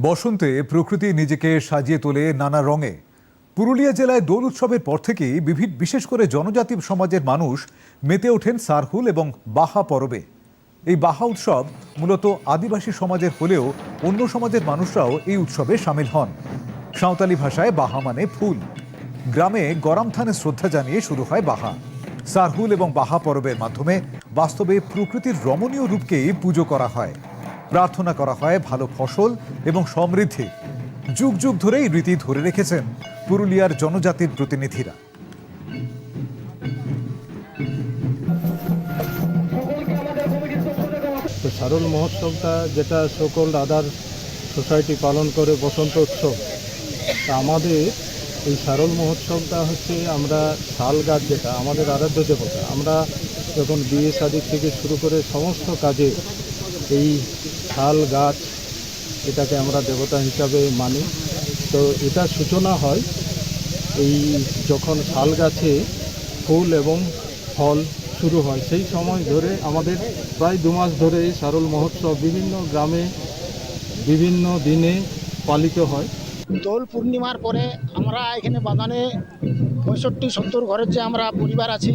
বসন্তে প্রকৃতি নিজেকে সাজিয়ে তোলে নানা রঙে। পুরুলিয়া জেলায় দোল উৎসবের পর থেকেই বিভিন্ন বিশেষ করে জনজাতি সমাজের মানুষ মেতে ওঠেন সারহুল এবং বাহা পরবে। এই বাহা উৎসব মূলত আদিবাসী সমাজের হলেও অন্য সমাজের মানুষরাও এই উৎসবে সামিল হন। সাঁওতালি ভাষায় বাহা মানে ফুল। গ্রামে গরম থানে শ্রদ্ধা জানিয়ে শুরু হয় বাহা। সারহুল এবং বাহা পরবের মাধ্যমে বাস্তবে প্রকৃতির রমণীয় রূপকেই পুজো করা হয়। প্রার্থনা করা হয় ভালো ফসল এবং সমৃদ্ধি। যুগ যুগ ধরে এই রীতি ধরে রেখেছেন পুরুলিয়ার জনজাতির প্রতিনিধিরা। তো মহোৎসবটা যেটা সকল আদার সোসাইটি পালন করে বসন্ত উৎসব, তা আমাদের এই শারল মহোৎসবটা হচ্ছে আমরা শাল গাছ যেটা আমাদের আরাধ্য দেবতা, আমরা যখন বিয়ে শাদির থেকে শুরু করে সমস্ত কাজে এই শাল গাছ এটাকে আমরা দেবতা হিসাবে মানি। তো এটা সূচনা হয় এই যখন শাল গাছে ফুল এবং ফল শুরু হয়, সেই সময় ধরে আমাদের প্রায় দু মাস ধরে এই শারল মহোৎসব বিভিন্ন গ্রামে বিভিন্ন দিনে পালিত হয়। দোল পূর্ণিমার পরে আমরা এখানে বাগানে পঁয়ষট্টি সত্তর ঘরের যে আমরা পরিবার আছি,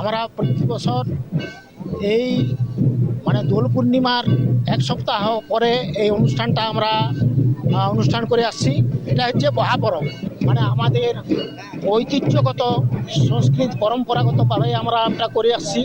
আমরা প্রতি বছর এই মানে দোল পূর্ণিমার এক সপ্তাহ পরে এই অনুষ্ঠানটা আমরা অনুষ্ঠান করে আসছি। এটা হচ্ছে মহাপরব। মানে আমাদের ঐতিহ্যগত, সংস্কৃত, পরম্পরাগতভাবে আমরা আমরা করে আসছি।